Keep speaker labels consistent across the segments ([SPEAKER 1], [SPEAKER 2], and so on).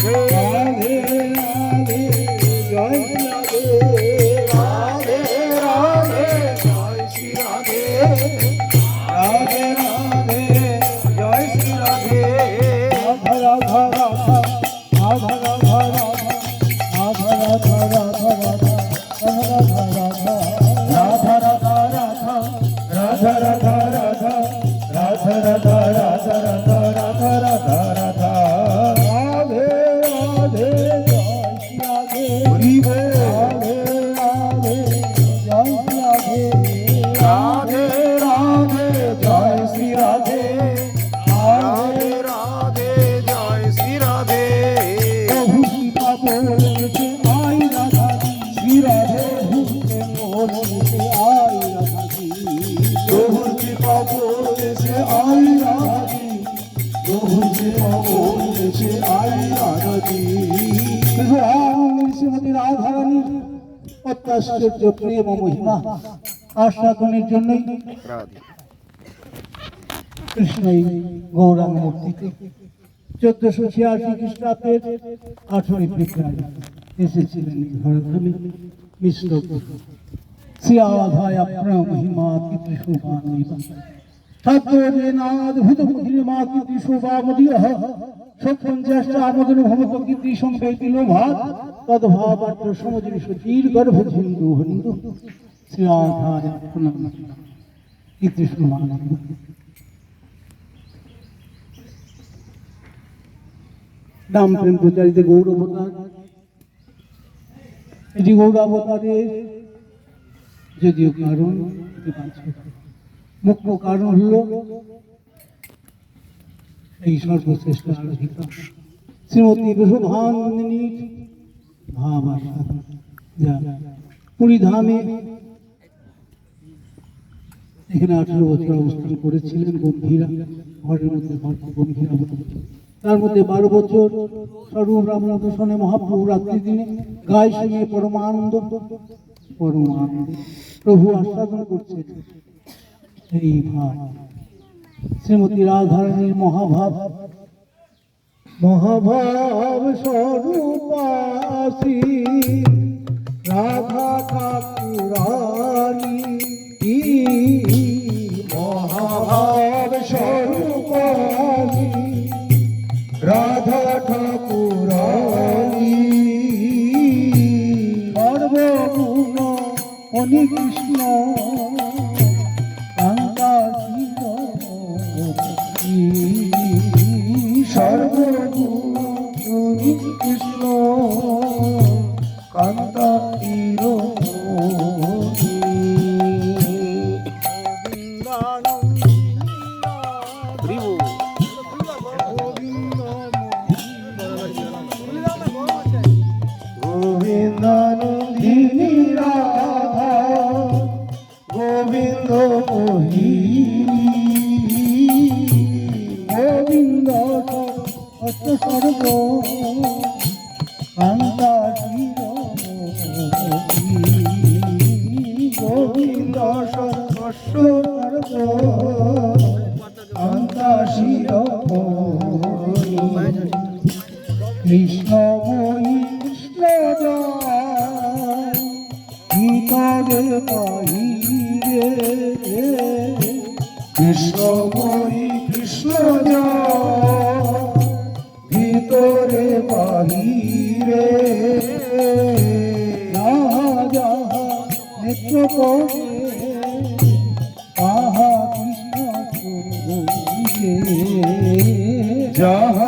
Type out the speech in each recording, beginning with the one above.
[SPEAKER 1] Okay. বলেছে I Radha প্রভু কৃপা বলেছে আই রাধা প্রভু কৃপা বলেছে আই রাধা শ্রীমতী রাধারানীর অত্যাশ্চর্য প্রেম মহিমা আস্বাদনের জন্যই কৃষ্ণই গৌরাঙ্গ মূর্তিতে চোদ্দশো ছিয়াশি খ্রিস্টাব্দের আঠেরোই ফেব্রুয়ারি এসেছিলেন এই মিশ্র লোভাত তদ্ভাবাত্র সমজিনী সচির গর্ভ হিন্দু হিন্দু শ্রী আধায় আপনার মহিমা কীর্তি শোভা নাম প্রেম প্রচারিত গৌরবতার। এটি গৌরবতারের যদিও কারণ মুখ্য কারণ হল এই সর্বশ্রেষ্ঠ আরাধিকা। শ্রীমতী বৃষভানন্দিনীর ভাব যা পুরীধামে এখানে আঠেরো বছর অবস্থান করেছিলেন গম্ভীরা, ঘরের মধ্যে গম্ভীরা তার মধ্যে বারো বছর স্বরূপ রামনাথনে মহাপ্রভু রাত্রি দিনে, গায়ে শুনে পরমানন্দ পরমানন্দ প্রভু আস্বাদন করছে এই ভাব। শ্রীমতী রাধারানীর মহাভাব। মহাভাব স্বরূপাসী। রাধা ঠাকুরানী অনি কৃষ্ণ। সর্বগুণ কৃষ্ণ ভিতরে বাহিরে কৃষ্ণময়ী কৃষ্ণ ভিতরে বাহিরে যাহা নেত্র পড়ে আহা কৃষ্ণ যাহা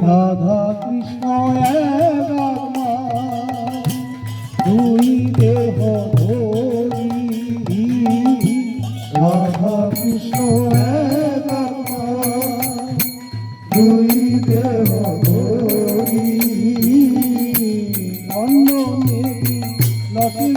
[SPEAKER 1] রাধা কৃষ্ণ দুই দেহ রাধা কৃষ্ণ দুই দেহ অন্য মেরি নটিল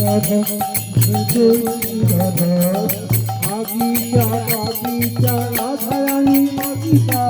[SPEAKER 1] রাধা গোবিন্দ রাধা আগিচা আগিচা রাধা রানী আগিচা